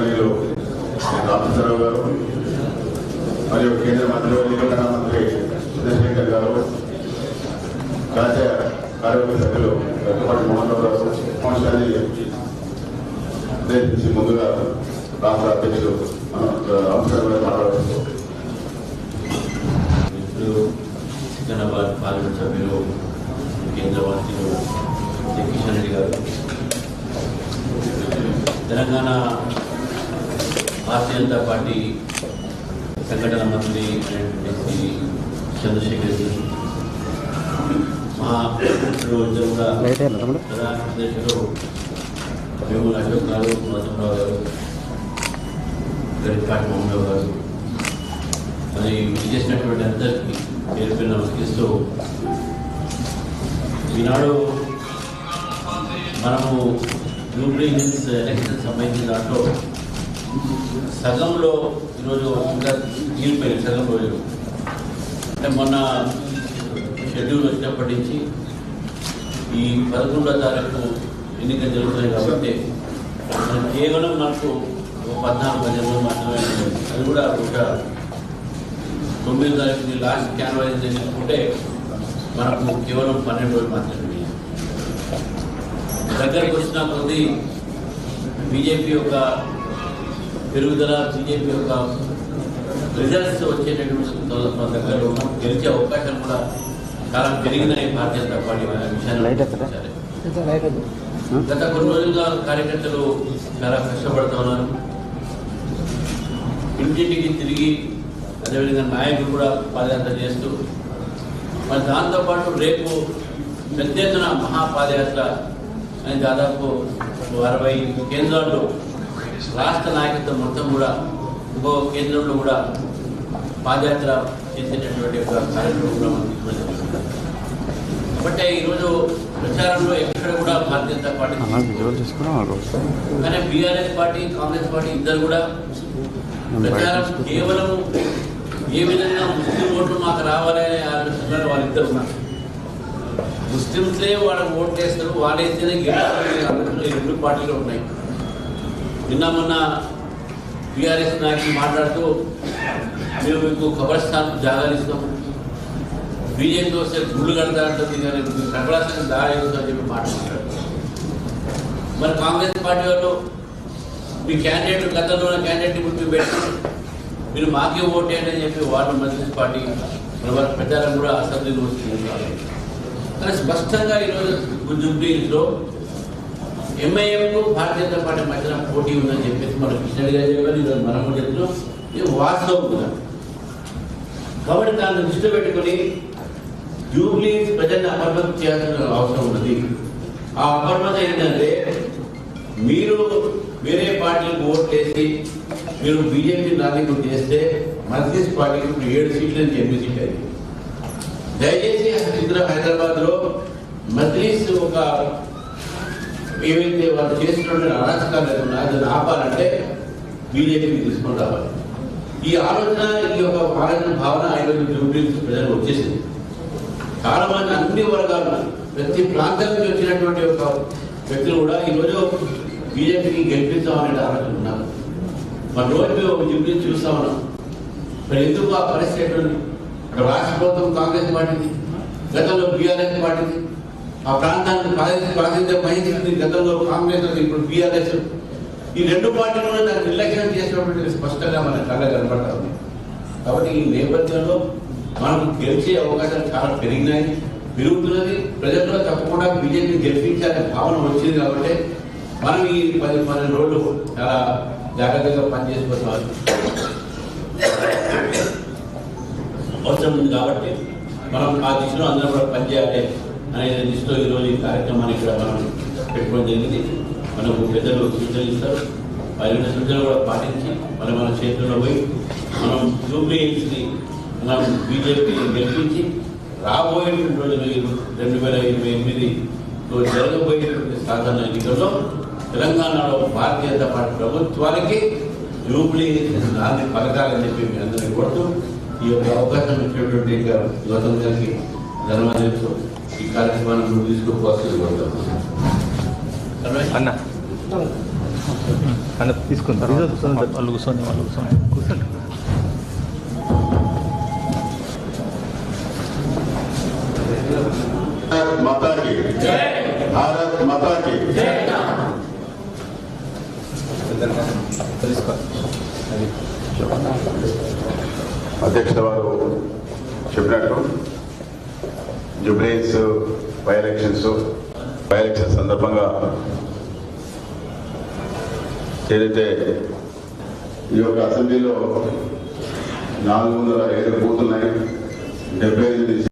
మంత్రివర్యులు రామచంద్రరావు గారు మరియు కేంద్ర మంత్రివర్యులు ప్రధానమంత్రి చంద్రశేఖర్ గారు రాజ్య కార్యవర్గ సభ్యులు వెంకటపాటి మోహన్ రావు గారు మోహన్ ఉద్దేశించి ముందుగా రాష్ట్ర అధ్యక్షులు రామచంద్ర గారు మాట్లాడుతూ సికింద్రాబాద్ పార్లమెంట్ సభ్యులు కేంద్ర మంత్రులు కిషన్ రెడ్డి గారు. తెలంగాణ భారతీయ జనతా పార్టీ సంఘటన మంత్రి అయినటువంటి చంద్రశేఖర్ రెడ్డి మా రోజు కూడా వేముల అశోక్ గారు మాధవరావు గారు గరిపాటి మోహన్ గారు మరి చేసినటువంటి అందరికీ పేరు పేరు నమస్కరిస్తూ ఈనాడు మనము జూబ్లీ హిల్స్ ఎలక్షన్ సంబంధించిన దాంట్లో సగంలో ఈరోజు ఇంకా తీరిపోయింది సగం రోజు అంటే మొన్న షెడ్యూల్ వచ్చినప్పటి నుంచి ఈ పదకొండో తారీఖు ఎన్నికలు జరుగుతున్నాయి కాబట్టి మనం కేవలం మనకు ఒక పద్నాలుగు పదిహేను రోజులు మాత్రమే అది కూడా ఒక తొమ్మిది తారీఖు లాస్ట్ క్యాన్వాయిస్ చేసుకుంటే మనకు కేవలం పన్నెండు రోజులు మాత్రమే మిగిలాయి. దగ్గరకు వచ్చిన కొద్దీ బీజేపీ యొక్క పెరుగుదల బీజేపీ యొక్క రిజల్ట్స్ వచ్చేటటువంటి మన దగ్గర ఉన్నాం. గెలిచే అవకాశం కూడా చాలా పెరిగినాయి. భారతీయ జనతా పార్టీ విషయాన్ని. గత కొన్ని రోజులుగా కార్యకర్తలు చాలా కష్టపడుతూ ఉన్నారు. ఇంటింటికి తిరిగి అదేవిధంగా నాయకులు కూడా పాదయాత్ర చేస్తూ మరి దాంతోపాటు రేపు పెద్ద ఎత్తున మహాపాదయాత్ర అని దాదాపు అరవై కేంద్రాల్లో రాష్ట్ర నాయకత్వం మొత్తం కూడా ఇంకో కేంద్రంలో కూడా పాదయాత్ర చేసేటటువంటి ఒక కార్యక్రమం కాబట్టి ఈరోజు ప్రచారంలో ఎక్కడ కూడా భారతీయ జనతా పార్టీ కానీ బీఆర్ఎస్ పార్టీ కాంగ్రెస్ పార్టీ ఇద్దరు కూడా ప్రచారం కేవలం ఏ విధంగా ముస్లిం ఓట్లు మాకు రావాలనే ఆలోచనలో వాళ్ళిద్దరు ఉన్నారు. ముస్లింసే వాళ్ళకి ఓట్లు వేస్తారు వాళ్ళు వేస్తేనే గెలుస్తారనే ఆలోచనలు ఈ రెండు పార్టీలు ఉన్నాయి. నిన్న మొన్న టీఆర్ఎస్ నాయకులు మాట్లాడుతూ మేము మీకు కబర్స్థాన్ జాగాలు ఇస్తాం. బీజేపీ వస్తే గుళ్ళు కడతారంటుంది కానీ మీకు కట్టడాల్సిన దారి అని చెప్పి మాట్లాడుతారు మరి కాంగ్రెస్ పార్టీ వాళ్ళు మీ క్యాండిడేట్ గతంలో ఉన్న క్యాండిడేట్ ఇప్పుడు మీరు పెట్టి మీరు మాకే ఓటేయండి అని చెప్పి వాళ్ళు మజ్లిస్ పార్టీ మరి వాళ్ళ ప్రచారం కూడా అసెంబ్లీలో వస్తుంది కానీ స్పష్టంగా ఈరోజు జూబ్లీలో ఎంఐఎంకు భారతీయ జనతా పార్టీ మధ్యన పోటీ ఉందని చెప్పేసి మనం కిషన్ గారు చెప్పారు. ఈరోజు మనం కూడా చెప్తున్నాం. ఇది వాస్తవం కూడా. కాబట్టి దాన్ని దృష్టిలో పెట్టుకుని జూబ్లీ ప్రజల్ని అపర్మతం చేయాల్సిన అవసరం ఉన్నది. ఆ అపర్మతం ఏంటంటే మీరు వేరే పార్టీలకు ఓట్లు వేసి మీరు బీజేపీ నాయకులు చేస్తే మజ్లిస్ పార్టీకి ఇప్పుడు ఏడు సీట్లు నుంచి ఎనిమిది సీట్లు అయింది దయచేసి హైదరాబాద్లో మజ్లిస్ ఏవైతే వాళ్ళు చేస్తున్నటువంటి అరాచకాలు లేకుండా దాన్ని ఆపాలంటే బీజేపీకి తీసుకొని రావాలి. ఈ ఆలోచన ఈ యొక్క ఆలోచన భావన ఐదు జూబ్లీ ప్రజలు వచ్చేసింది. చాలా మంది అన్ని వర్గాలు ప్రతి ప్రాంతం నుంచి వచ్చినటువంటి ఒక వ్యక్తులు కూడా ఈరోజు బీజేపీకి గెలిపిస్తామనే ఆలోచన ఉన్నారు. మన రోజు మేము జూబ్లీ చూస్తా ఉన్నాం. మరి ఎందుకు ఆ పరిస్థితి ఎట్లుంది? అక్కడ రాష్ట్ర ప్రభుత్వం కాంగ్రెస్ పార్టీది గతంలో బీఆర్ఎస్ పార్టీది. ఆ ప్రాంతానికి ప్రాతినిధ్యం ప్రాతినిధ్యం వహించింది గతంలో కాంగ్రెస్ ఇప్పుడు బీఆర్ఎస్ ఈ రెండు పార్టీలను దాన్ని నిర్లక్ష్యం చేసినటువంటి స్పష్టంగా మన కళ్ళ కనబడతా ఉంది. కాబట్టి ఈ నేపథ్యంలో మనకు గెలిచే అవకాశాలు చాలా పెరిగినాయి పెరుగుతున్నది. ప్రజల్లో తప్పకుండా బీజేపీ గెలిపించాలనే భావన వచ్చింది కాబట్టి మనం ఈ పది పన్నెండు రోజులు చాలా జాగ్రత్తగా పనిచేసుకోవాలి. అవసరం ఉంది కాబట్టి మనం ఆ దిశలో అందరం కూడా పనిచేయాలి. అనే దిశలో ఈరోజు ఈ కార్యక్రమాన్ని ఇక్కడ మనం పెట్టుకోవడం జరిగింది. మనకు పెద్దలు సూచనలు ఇస్తారు. వారి సూచనలు కూడా పాటించి మనం మన చేతుల్లో పోయి మనం జూబ్లీ హిల్స్ని మనం బీజేపీ గెలిపించి రాబోయేటువంటి రోజులు రెండు వేల ఇరవై ఎనిమిదిలో జరగబోయేటువంటి సాధారణ ఎన్నికల్లో తెలంగాణలో భారతీయ జనతా పార్టీ ప్రభుత్వానికి జూబ్లీ నాంది పథకాలని చెప్పి మీ అందరికీ కొడుతూ ఈ యొక్క అవకాశం ఇచ్చినటువంటి గౌతమ్ గారికి ధన్యవాదాలు ఈ కార్యక్రమాన్ని అన్న. అన్న తీసుకుంది. వాళ్ళు కూర్చొని వాళ్ళు కూర్చొని కూర్చోండి. మాతా కి భారత్ మాతా కి అధ్యక్షుల వారు చెప్పినట్టు jubilees by elections by election సందర్భంగా ఏదైతే ఈ యొక్క అసెంబ్లీలో నాలుగు వందల ఏడు బూతున్నాయి డెబ్బై ఎనిమిది